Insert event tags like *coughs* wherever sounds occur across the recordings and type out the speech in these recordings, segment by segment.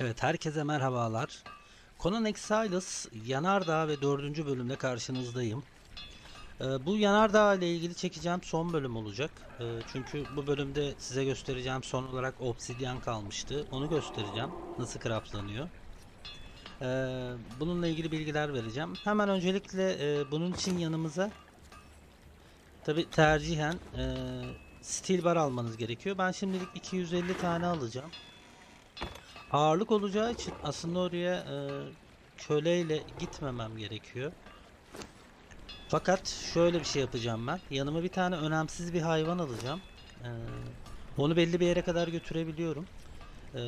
Evet, herkese merhabalar. Conan Exiles Yanardağ ve 4. bölümde karşınızdayım. Ee, bu Yanardağ ile ilgili çekeceğim son bölüm olacak. Ee, çünkü bu bölümde size göstereceğim son olarak obsidyen kalmıştı. Onu göstereceğim. Nasıl craftlanıyor. Ee, bununla ilgili bilgiler vereceğim. Hemen öncelikle e, bunun için yanımıza tabi tercihen e, steel bar almanız gerekiyor. Ben şimdilik 250 tane alacağım. Ağırlık olacağı için aslında oraya e, köleyle gitmemem gerekiyor. Fakat şöyle bir şey yapacağım ben. Yanıma bir tane önemsiz bir hayvan alacağım. E, onu belli bir yere kadar götürebiliyorum. E,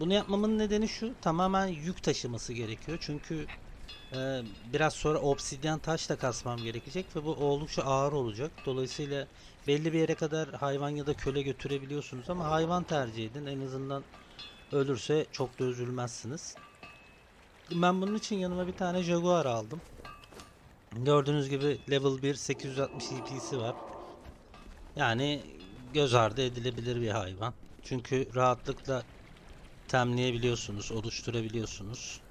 bunu yapmamın nedeni şu. Tamamen yük taşıması gerekiyor. Çünkü e, biraz sonra obsidyen taş da kasmam gerekecek ve bu oldukça ağır olacak. Dolayısıyla belli bir yere kadar hayvan ya da köle götürebiliyorsunuz ama hayvan tercih edin. En azından ölürse çok da üzülmezsiniz. Ben bunun için yanıma bir tane Jaguar aldım. Gördüğünüz gibi level 1 860 EP'si var. Yani göz ardı edilebilir bir hayvan. Çünkü rahatlıkla temleyebiliyorsunuz, oluşturabiliyorsunuz.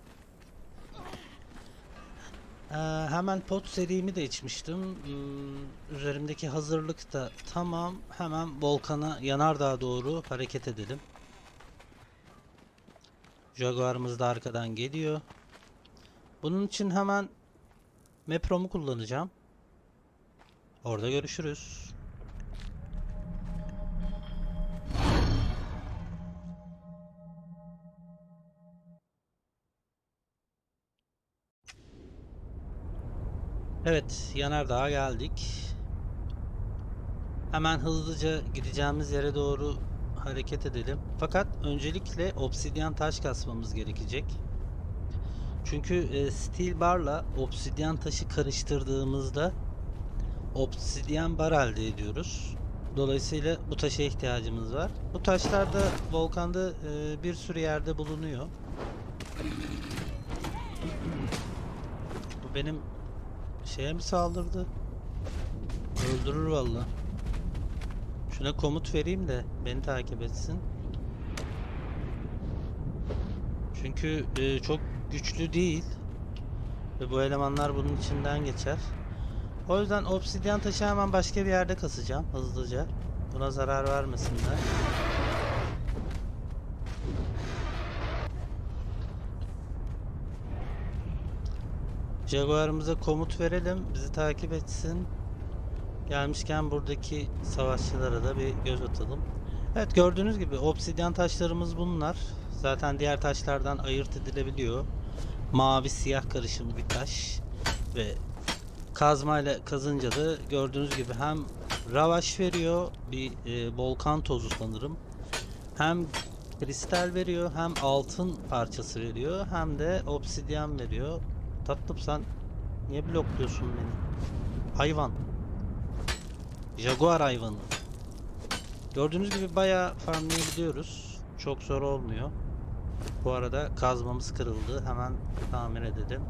Ee, hemen pot serimi de içmiştim. Hmm, üzerimdeki hazırlık da tamam. Hemen volkana yanardağ doğru hareket edelim. Jaguar'ımız da arkadan geliyor. Bunun için hemen Mepro'mu kullanacağım. Orada görüşürüz. Evet, Yanardağ'a geldik. Hemen hızlıca gideceğimiz yere doğru hareket edelim. Fakat öncelikle obsidyen taş kasmamız gerekecek. Çünkü e, steel barla obsidyen taşı karıştırdığımızda obsidyen bar elde ediyoruz. Dolayısıyla bu taşa ihtiyacımız var. Bu taşlar da volkanda e, bir sürü yerde bulunuyor. Bu benim şeye mi saldırdı? Öldürür vallahi. Şuna komut vereyim de beni takip etsin. Çünkü e, çok güçlü değil. Ve bu elemanlar bunun içinden geçer. O yüzden obsidyen taşı hemen başka bir yerde kasacağım hızlıca. Buna zarar vermesinler. Jaguar'ımıza komut verelim. Bizi takip etsin. Gelmişken buradaki savaşçılara da bir göz atalım. Evet gördüğünüz gibi obsidyen taşlarımız bunlar. Zaten diğer taşlardan ayırt edilebiliyor. Mavi siyah karışımı bir taş. Ve kazmayla kazınca da gördüğünüz gibi hem ravaş veriyor bir e, volkan tozu sanırım. Hem kristal veriyor hem altın parçası veriyor hem de obsidyen veriyor. Tatlım sen niye blokluyorsun beni? Hayvan. Jaguar hayvanı. Gördüğünüz gibi bayağı farmlayabiliyoruz. Çok zor olmuyor. Bu arada kazmamız kırıldı. Hemen tamir edelim.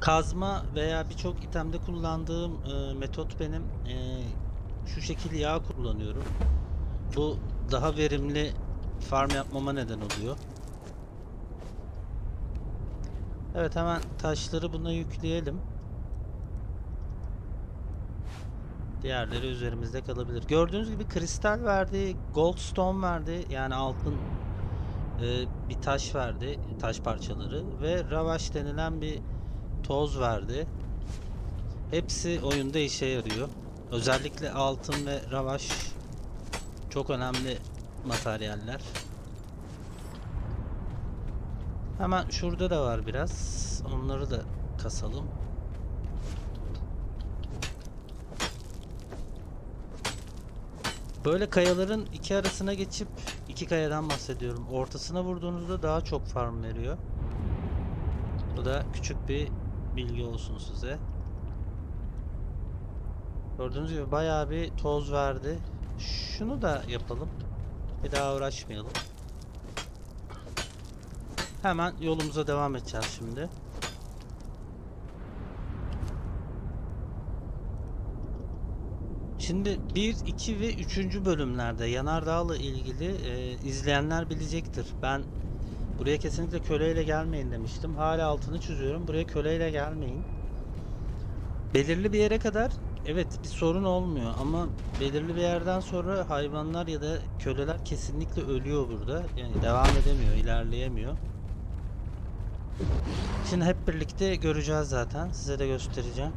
Kazma veya birçok itemde kullandığım e, metot benim e, şu şekil yağ kullanıyorum. Bu daha verimli farm yapmama neden oluyor. Evet hemen taşları buna yükleyelim. Diğerleri üzerimizde kalabilir. Gördüğünüz gibi kristal verdi, goldstone verdi. Yani altın e, bir taş verdi, taş parçaları ve ravaş denilen bir toz verdi. Hepsi oyunda işe yarıyor. Özellikle altın ve ravaş çok önemli materyaller. Hemen şurada da var biraz. Onları da kasalım. Böyle kayaların iki arasına geçip iki kayadan bahsediyorum. Ortasına vurduğunuzda daha çok farm veriyor. Bu da küçük bir bilgi olsun size. Gördüğünüz gibi bayağı bir toz verdi. Şunu da yapalım. Bir daha uğraşmayalım. Hemen yolumuza devam edeceğiz şimdi. Şimdi 1, 2 ve 3. bölümlerde Yanardağ'la ilgili e, izleyenler bilecektir. Ben buraya kesinlikle köleyle gelmeyin demiştim. Hala altını çiziyorum. Buraya köleyle gelmeyin. Belirli bir yere kadar evet bir sorun olmuyor ama belirli bir yerden sonra hayvanlar ya da köleler kesinlikle ölüyor burada. Yani devam edemiyor, ilerleyemiyor. Şimdi hep birlikte göreceğiz zaten. Size de göstereceğim.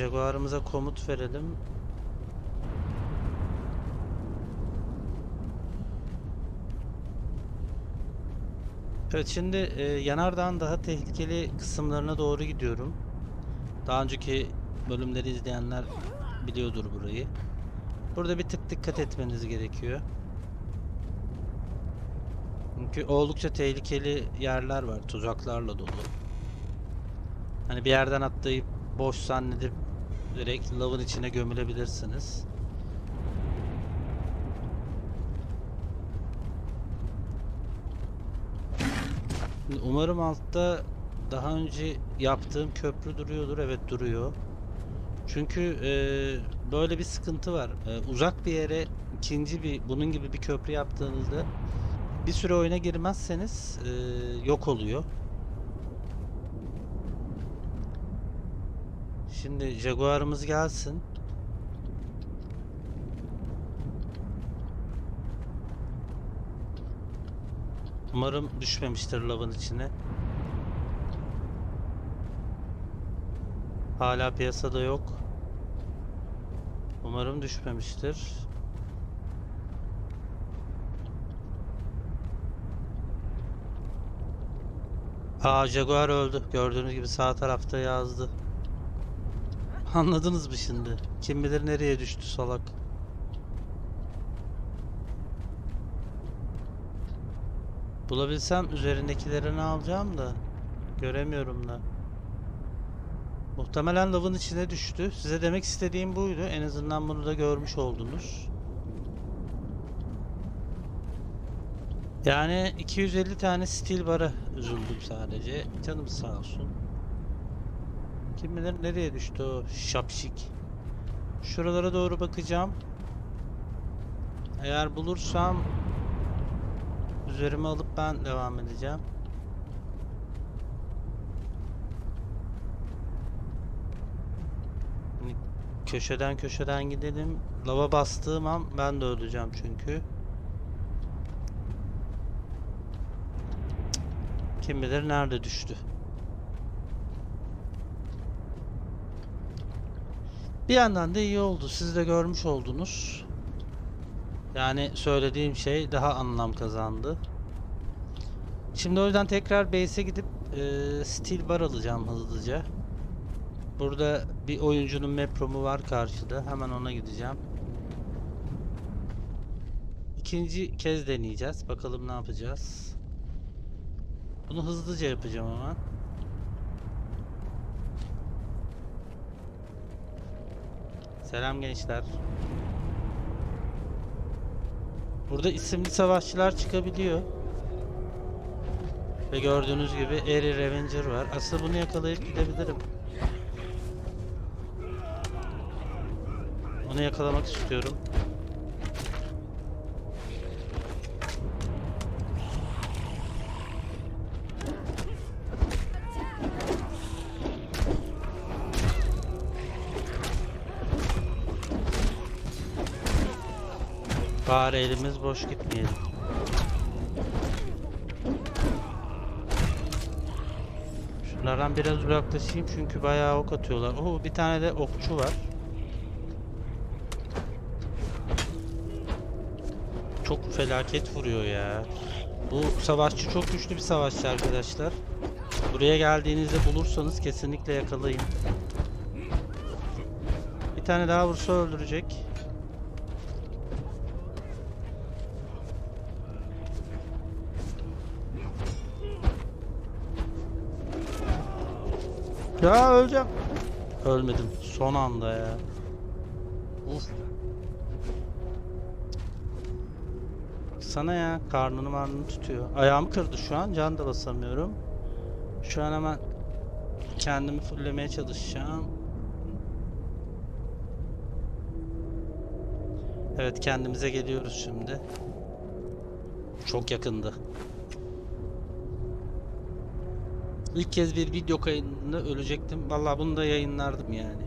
Jaguar'ımıza komut verelim. Evet şimdi e, Yanardağ'ın daha tehlikeli kısımlarına doğru gidiyorum. Daha önceki bölümleri izleyenler biliyordur burayı. Burada bir tık dikkat etmeniz gerekiyor. Çünkü oldukça tehlikeli yerler var, tuzaklarla dolu. Hani bir yerden atlayıp boş zannedip direkt lavın içine gömülebilirsiniz. Umarım altta daha önce yaptığım köprü duruyordur. Evet duruyor. Çünkü e, böyle bir sıkıntı var. E, uzak bir yere ikinci bir bunun gibi bir köprü yaptığınızda bir süre oyuna girmezseniz e, yok oluyor. Şimdi Jaguar'ımız gelsin. Umarım düşmemiştir lavın içine. Hala piyasada yok. Umarım düşmemiştir. Aa Jaguar öldü. Gördüğünüz gibi sağ tarafta yazdı. Anladınız mı şimdi? Kim bilir nereye düştü salak. Bulabilsem üzerindekilerini alacağım da göremiyorum da. Muhtemelen lavın içine düştü. Size demek istediğim buydu. En azından bunu da görmüş oldunuz. Yani 250 tane steel bara üzüldüm sadece. Canım sağ olsun. Kim bilir nereye düştü o şapşik. Şuralara doğru bakacağım. Eğer bulursam üzerime alıp ben devam edeceğim. Hani köşeden köşeden gidelim. Lava bastığım an ben de öleceğim çünkü. Kim bilir nerede düştü. Bir yandan da iyi oldu. Siz de görmüş oldunuz. Yani söylediğim şey daha anlam kazandı. Şimdi o yüzden tekrar base'e gidip e, steel bar alacağım hızlıca. Burada bir oyuncunun mepromu var karşıda. Hemen ona gideceğim. İkinci kez deneyeceğiz. Bakalım ne yapacağız. Bunu hızlıca yapacağım hemen. Selam gençler. Burada isimli savaşçılar çıkabiliyor. Ve gördüğünüz gibi Eri Revenger var. Aslında bunu yakalayıp gidebilirim. Onu yakalamak istiyorum. Bari elimiz boş gitmeyelim. Şunlardan biraz uzaklaşayım çünkü bayağı ok atıyorlar. Oo bir tane de okçu var. Çok felaket vuruyor ya. Bu savaşçı çok güçlü bir savaşçı arkadaşlar. Buraya geldiğinizde bulursanız kesinlikle yakalayın. Bir tane daha vursa öldürecek. Ya öleceğim. Ölmedim. Son anda ya. Uf. Sana ya karnını marnını tutuyor. Ayağımı kırdı şu an. Can da basamıyorum. Şu an hemen kendimi fullemeye çalışacağım. Evet kendimize geliyoruz şimdi. Çok yakındı. İlk kez bir video kayınında ölecektim. Vallahi bunu da yayınlardım yani.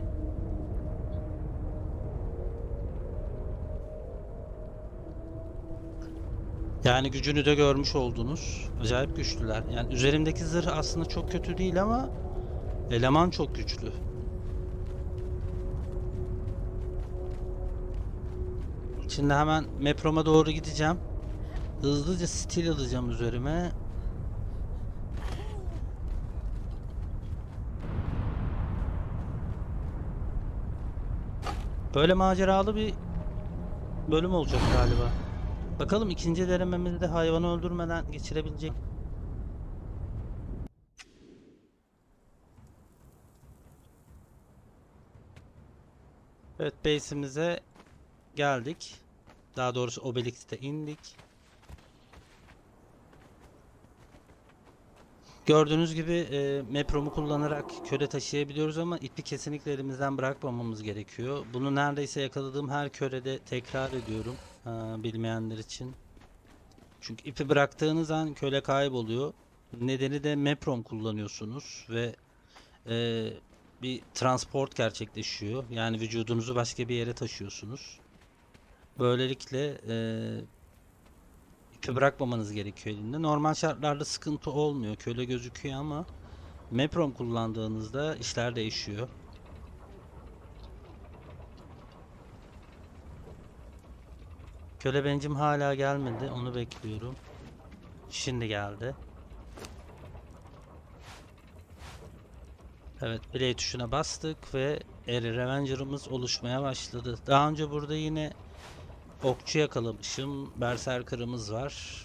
Yani gücünü de görmüş oldunuz. Acayip güçlüler. Yani üzerimdeki zırh aslında çok kötü değil ama eleman çok güçlü. Şimdi hemen Meprom'a doğru gideceğim. Hızlıca stil alacağım üzerime. Böyle maceralı bir bölüm olacak galiba. Bakalım ikinci denememizde hayvanı öldürmeden geçirebilecek. Evet base'imize geldik. Daha doğrusu Obelix'te indik. Gördüğünüz gibi e, Meprom'u kullanarak köle taşıyabiliyoruz ama ipi kesinlikle elimizden bırakmamamız gerekiyor. Bunu neredeyse yakaladığım her kölede tekrar ediyorum e, bilmeyenler için. Çünkü ipi bıraktığınız an köle kayboluyor. Nedeni de Meprom kullanıyorsunuz ve e, bir transport gerçekleşiyor. Yani vücudunuzu başka bir yere taşıyorsunuz. Böylelikle e, bırakmamanız gerekiyor elinde. Normal şartlarda sıkıntı olmuyor. Köle gözüküyor ama Meprom kullandığınızda işler değişiyor. Köle bencim hala gelmedi. Onu bekliyorum. Şimdi geldi. Evet play tuşuna bastık ve Eri Revenger'ımız oluşmaya başladı. Daha önce burada yine okçu yakalamışım. Berserker'ımız var.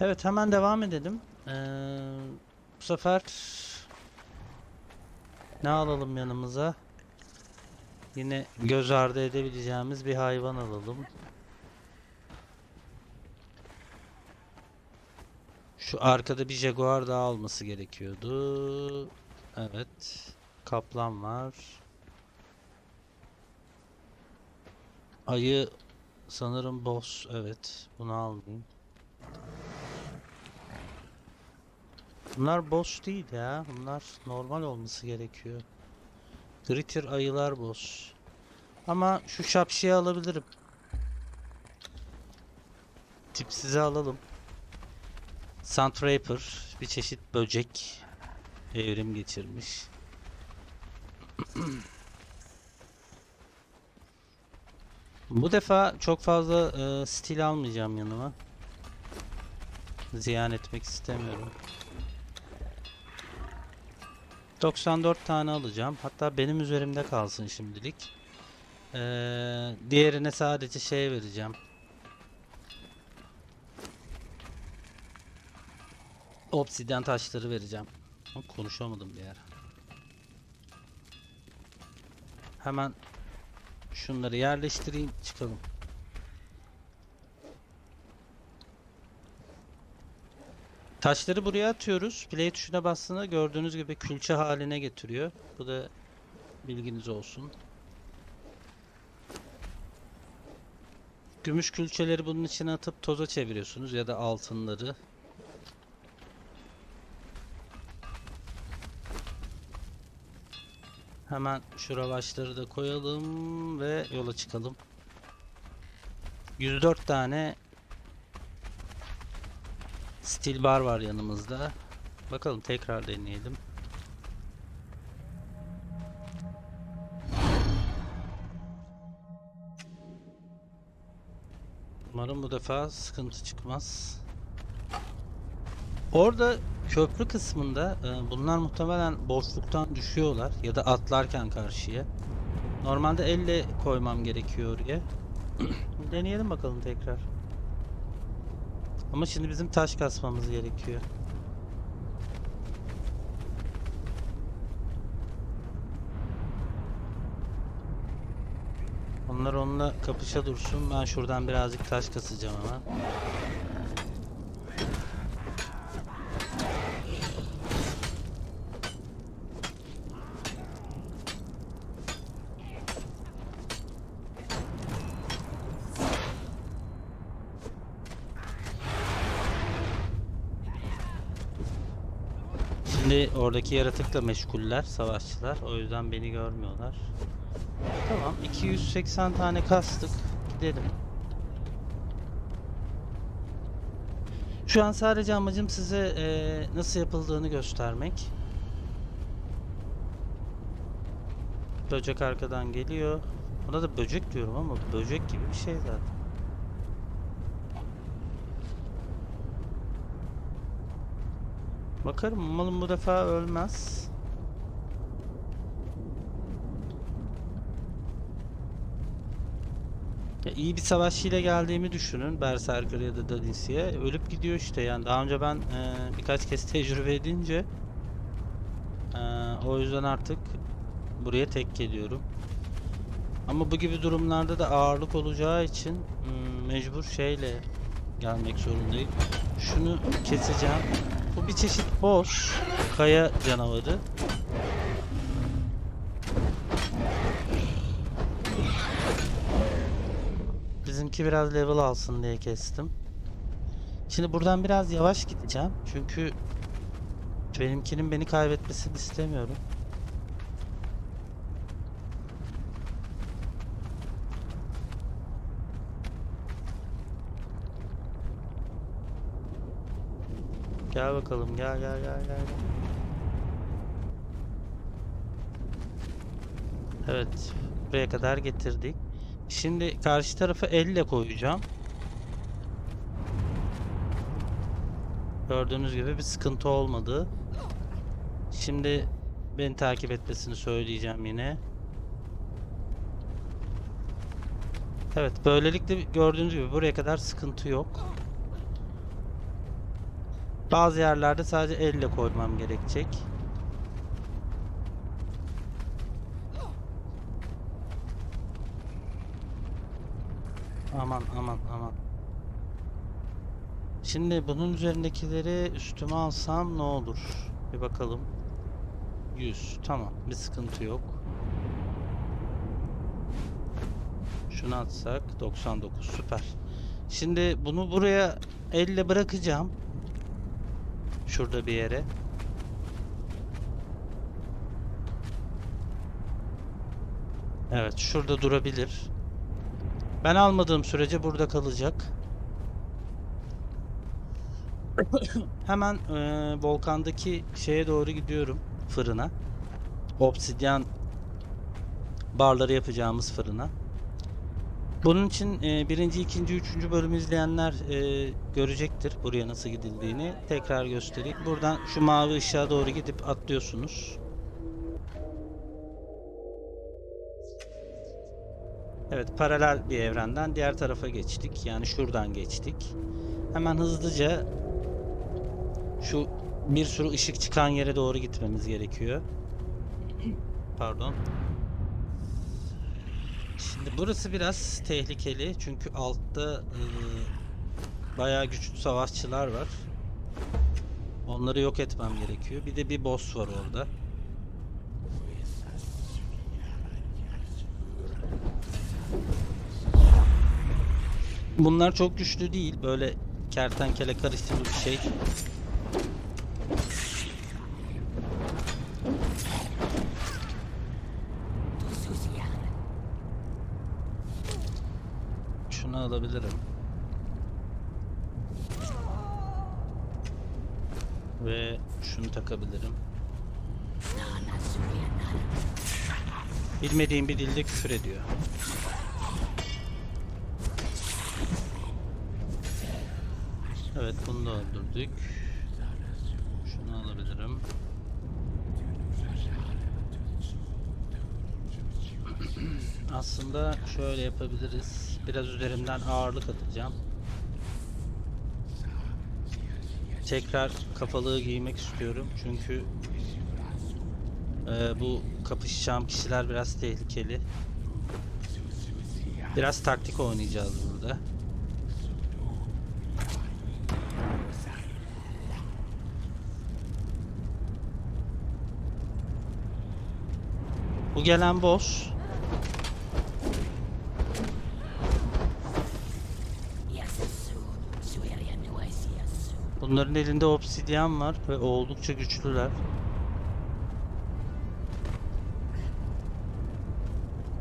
Evet hemen devam edelim. Ee, bu sefer ne alalım yanımıza? Yine göz ardı edebileceğimiz bir hayvan alalım. Şu arkada bir jaguar daha alması gerekiyordu. Evet. Kaplan var. Ayı sanırım boss. Evet. Bunu almayayım. Bunlar boss değil ya. Bunlar normal olması gerekiyor. Gritter ayılar boss. Ama şu şapşıyı alabilirim. Tipsizi alalım. Suntraper bir çeşit böcek evrim geçirmiş. *clears throat* Bu defa çok fazla e, stil almayacağım yanıma. Ziyan etmek istemiyorum. 94 tane alacağım. Hatta benim üzerimde kalsın şimdilik. Ee, diğerine sadece şey vereceğim. Obsidyen taşları vereceğim. Ama Konuşamadım bir ara. Hemen şunları yerleştireyim çıkalım. Taşları buraya atıyoruz. Play tuşuna bastığında gördüğünüz gibi külçe haline getiriyor. Bu da bilginiz olsun. Gümüş külçeleri bunun içine atıp toza çeviriyorsunuz ya da altınları. Hemen şu ravaşları da koyalım ve yola çıkalım. 104 tane Steel bar var yanımızda. Bakalım tekrar deneyelim. Umarım bu defa sıkıntı çıkmaz. Orada köprü kısmında e, bunlar muhtemelen boşluktan düşüyorlar ya da atlarken karşıya. Normalde elle koymam gerekiyor oraya. *clears throat* Deneyelim bakalım tekrar. Ama şimdi bizim taş kasmamız gerekiyor. Onlar onunla kapışa dursun. Ben şuradan birazcık taş kasacağım ama. Şimdi oradaki yaratıkla meşguller, savaşçılar. O yüzden beni görmüyorlar. Tamam, 280 tane kastık. Gidelim. Şu an sadece amacım size eee, nasıl yapıldığını göstermek. Böcek arkadan geliyor. Ona da böcek diyorum ama böcek gibi bir şey zaten. Bakarım umalım bu defa ölmez. Ya iyi bir savaşçıyla geldiğimi düşünün Berserker ya da Dalinsi'ye. Ölüp gidiyor işte yani daha önce ben e, birkaç kez tecrübe edince e, o yüzden artık buraya tek geliyorum. Ama bu gibi durumlarda da ağırlık olacağı için mecbur şeyle gelmek zorundayım. Şunu keseceğim. Bu bir çeşit boss. Kaya canavarı. Bizimki biraz level alsın diye kestim. Şimdi buradan biraz yavaş gideceğim. Çünkü benimkinin beni kaybetmesini istemiyorum. Gel bakalım gel gel gel gel. Evet buraya kadar getirdik. Şimdi karşı tarafı elle koyacağım. Gördüğünüz gibi bir sıkıntı olmadı. Şimdi beni takip etmesini söyleyeceğim yine. Evet böylelikle gördüğünüz gibi buraya kadar sıkıntı yok. Bazı yerlerde sadece elle koymam gerekecek. Aman aman aman. Şimdi bunun üzerindekileri üstüme alsam ne olur? Bir bakalım. 100. Tamam. Bir sıkıntı yok. Şunu atsak 99. Süper. Şimdi bunu buraya elle bırakacağım. Şurada bir yere. Evet, şurada durabilir. Ben almadığım sürece burada kalacak. *coughs* Hemen eee, volkandaki şeye doğru gidiyorum. Fırına. Obsidyen barları yapacağımız fırına. Bunun için e, birinci, ikinci, üçüncü bölümü izleyenler e, görecektir buraya nasıl gidildiğini. Tekrar göstereyim. Buradan şu mavi ışığa doğru gidip atlıyorsunuz. Evet, paralel bir evrenden diğer tarafa geçtik. Yani şuradan geçtik. Hemen hızlıca şu bir sürü ışık çıkan yere doğru gitmemiz gerekiyor. Pardon. Şimdi burası biraz tehlikeli çünkü altta e, bayağı güçlü savaşçılar var. Onları yok etmem gerekiyor. Bir de bir boss var orada. Bunlar çok güçlü değil. Böyle kertenkele karıştırılı bir şey. kullanabilirim. Ve şunu takabilirim. Bilmediğim bir dilde küfür ediyor. Evet bunu da öldürdük. Şunu alabilirim. *clears throat* Aslında şöyle yapabiliriz. Biraz üzerimden ağırlık atacağım. Tekrar kafalığı giymek istiyorum çünkü e, bu kapışacağım kişiler biraz tehlikeli. Biraz taktik oynayacağız burada. Bu gelen boss. Bunların elinde obsidyen var ve oldukça güçlüler.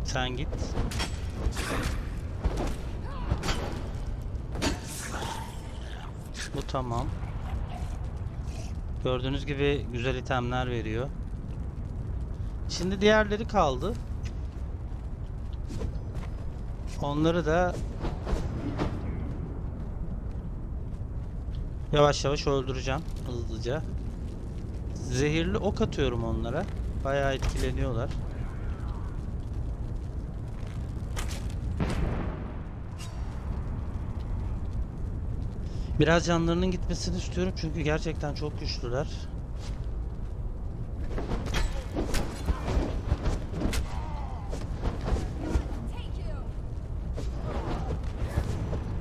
Sen git. Bu tamam. Gördüğünüz gibi güzel itemler veriyor. Şimdi diğerleri kaldı. Onları da yavaş yavaş öldüreceğim hızlıca. Zehirli ok atıyorum onlara. Bayağı etkileniyorlar. Biraz canlarının gitmesini istiyorum çünkü gerçekten çok güçlüler.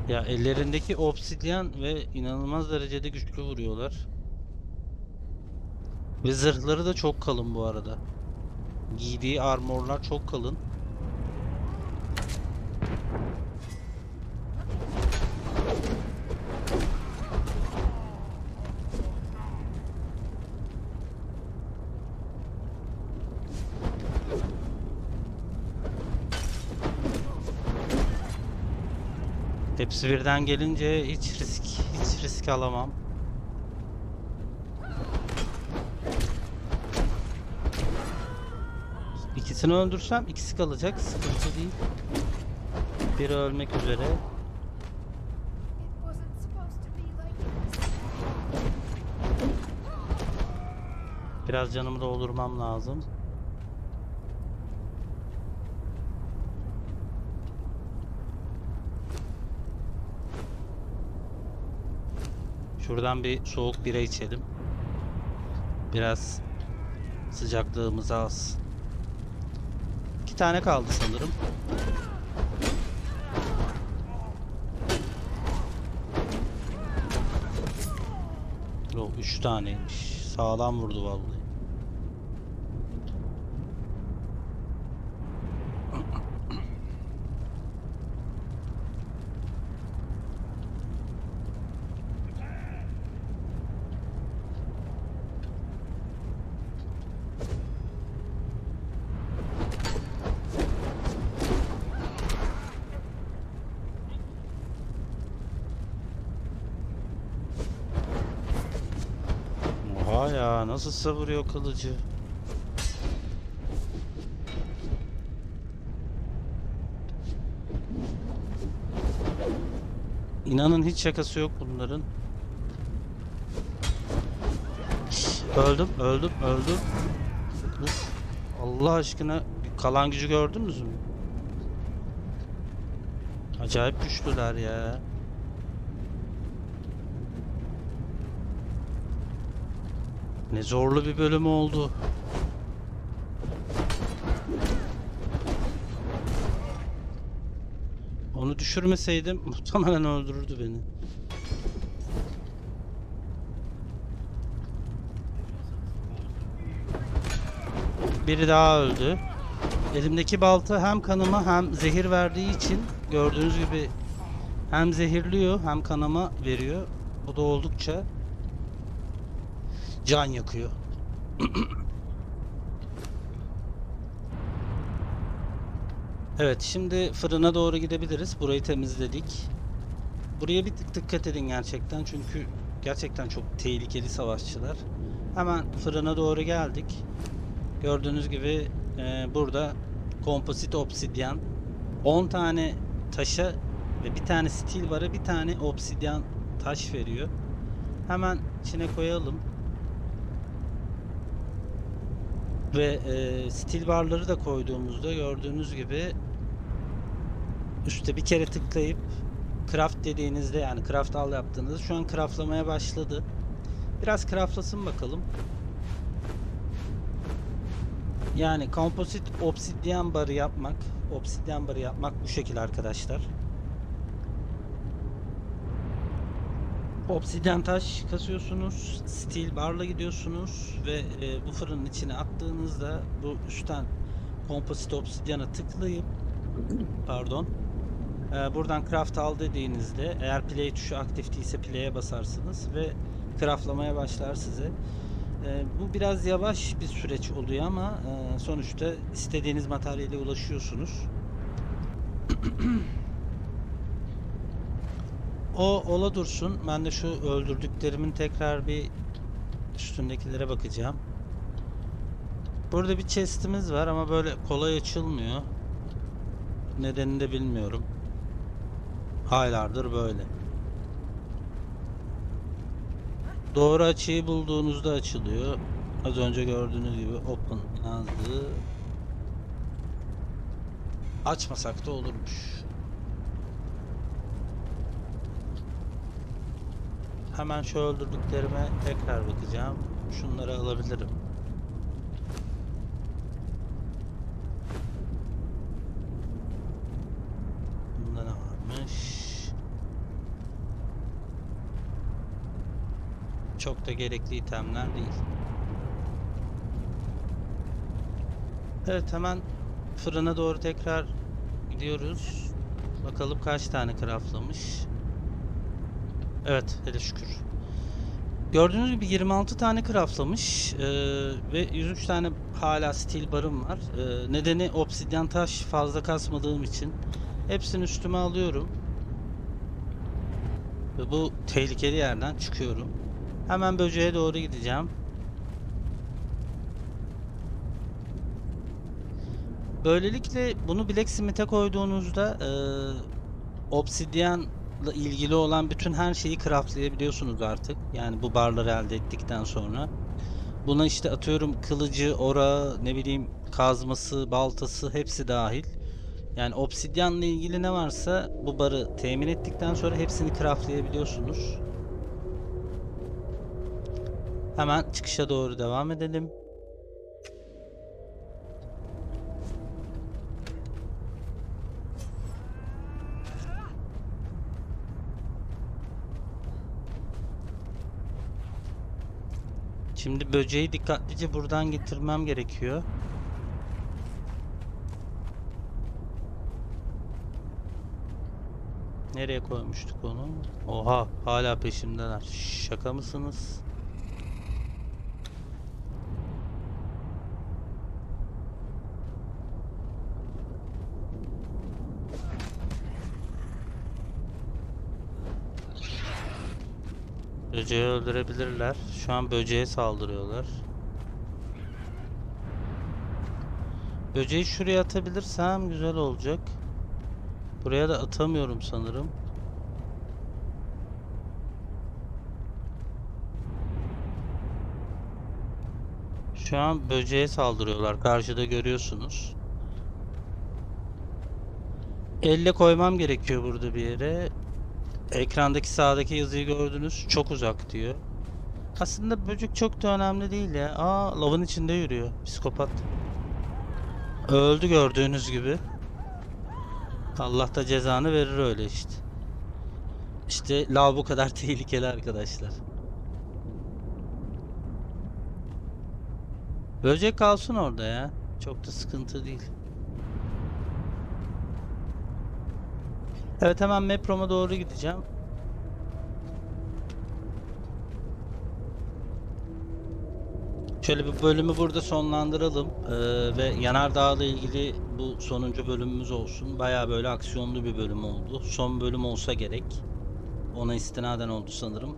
Ya ellerindeki obsidyen ve inanılmaz derecede güçlü vuruyorlar. Ve zırhları da çok kalın bu arada. Giydiği armorlar çok kalın. Hepsi birden gelince hiç risk hiç risk alamam. İkisini öldürsem ikisi kalacak. Sıkıntı değil. Biri ölmek üzere. Biraz canımı doldurmam lazım. Şuradan bir soğuk bira içelim. Biraz sıcaklığımız az. İki tane kaldı sanırım. Yok üç taneymiş. Sağlam vurdu vallahi. Oha ya nasıl savuruyor kılıcı. İnanın hiç şakası yok bunların. Öldüm, öldüm, öldüm. Allah aşkına kalan gücü gördünüz mü? Acayip güçlüler ya. Ne zorlu bir bölüm oldu. Onu düşürmeseydim *laughs* muhtemelen öldürürdü beni. Biri daha öldü. Elimdeki balta hem kanıma hem zehir verdiği için gördüğünüz gibi hem zehirliyor hem kanama veriyor. Bu da oldukça can yakıyor. Evet, şimdi fırına doğru gidebiliriz. Burayı temizledik. Buraya bir tık dikkat edin gerçekten çünkü gerçekten çok tehlikeli savaşçılar. Hemen fırına doğru geldik. Gördüğünüz gibi e, burada kompozit obsidyen 10 tane taşa ve bir tane steel bara bir tane obsidyen taş veriyor. Hemen içine koyalım. Ve e, stil barları da koyduğumuzda gördüğünüz gibi üstte bir kere tıklayıp craft dediğinizde yani craft al yaptığınızda şu an craftlamaya başladı. Biraz craftlasın bakalım. Yani komposit obsidyen barı yapmak, obsidyen barı yapmak bu şekil arkadaşlar. Obsidyen taş kasıyorsunuz, steel barla gidiyorsunuz ve e, bu fırının içine attığınızda bu üstten komposit obsidyana tıklayıp pardon e, buradan craft al dediğinizde eğer play tuşu aktif değilse play'e basarsınız ve craftlamaya başlar size. E, bu biraz yavaş bir süreç oluyor ama e, sonuçta istediğiniz materyale ulaşıyorsunuz. *clears throat* O ola dursun. Ben de şu öldürdüklerimin tekrar bir üstündekilere bakacağım. Burada bir chest'imiz var ama böyle kolay açılmıyor. Nedenini de bilmiyorum. Aylardır böyle. Doğru açıyı bulduğunuzda açılıyor. Az önce gördüğünüz gibi open yazdı. Açmasak da olurmuş. Hemen şu öldürdüklerime tekrar bakacağım. Şunları alabilirim. Bunda ne varmış? Çok da gerekli itemler değil. Evet hemen fırına doğru tekrar gidiyoruz. Bakalım kaç tane craftlamış. Evet, hele şükür. Gördüğünüz gibi 26 tane craftlamış eee, ve 103 tane hala steel barım var. Eee, nedeni obsidyen taş fazla kasmadığım için hepsini üstüme alıyorum. Ve bu tehlikeli yerden çıkıyorum. Hemen böceğe doğru gideceğim. Böylelikle bunu Blacksmith'e koyduğunuzda eee obsidyenle ilgili olan bütün her şeyi craftlayabiliyorsunuz artık. Yani bu barları elde ettikten sonra. Buna işte atıyorum kılıcı, orağı, ne bileyim kazması, baltası hepsi dahil. Yani obsidyenle ilgili ne varsa bu barı temin ettikten sonra hepsini craftlayabiliyorsunuz. Hemen çıkışa doğru devam edelim. Şimdi böceği dikkatlice buradan getirmem gerekiyor. Nereye koymuştuk onu? Oha, hala peşimdeler. Şaka mısınız? Böceği öldürebilirler. Şu an böceğe saldırıyorlar. Böceği şuraya atabilirsem güzel olacak. Buraya da atamıyorum sanırım. Şu an böceğe saldırıyorlar. Karşıda görüyorsunuz. Elle koymam gerekiyor burada bir yere. Ekrandaki sağdaki yazıyı gördünüz. Çok uzak diyor. Aslında böcek çok da önemli değil ya. Aa lavın içinde yürüyor. Psikopat. Öldü gördüğünüz gibi. Allah da cezanı verir öyle işte. İşte lav bu kadar *laughs* tehlikeli arkadaşlar. Böcek kalsın orada ya. Çok da sıkıntı değil. Evet hemen Meprom'a doğru gideceğim. Şöyle bir bölümü burada sonlandıralım Ee, ve Yanardağ ile ilgili bu sonuncu bölümümüz olsun. Baya böyle aksiyonlu bir bölüm oldu. Son bölüm olsa gerek. Ona istinaden oldu sanırım.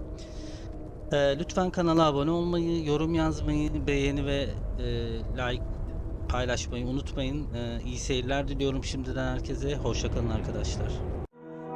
Ee, lütfen kanala abone olmayı, yorum yazmayı, beğeni ve e, like paylaşmayı unutmayın. Ee, iyi seyirler diliyorum şimdiden herkese. Hoşçakalın arkadaşlar.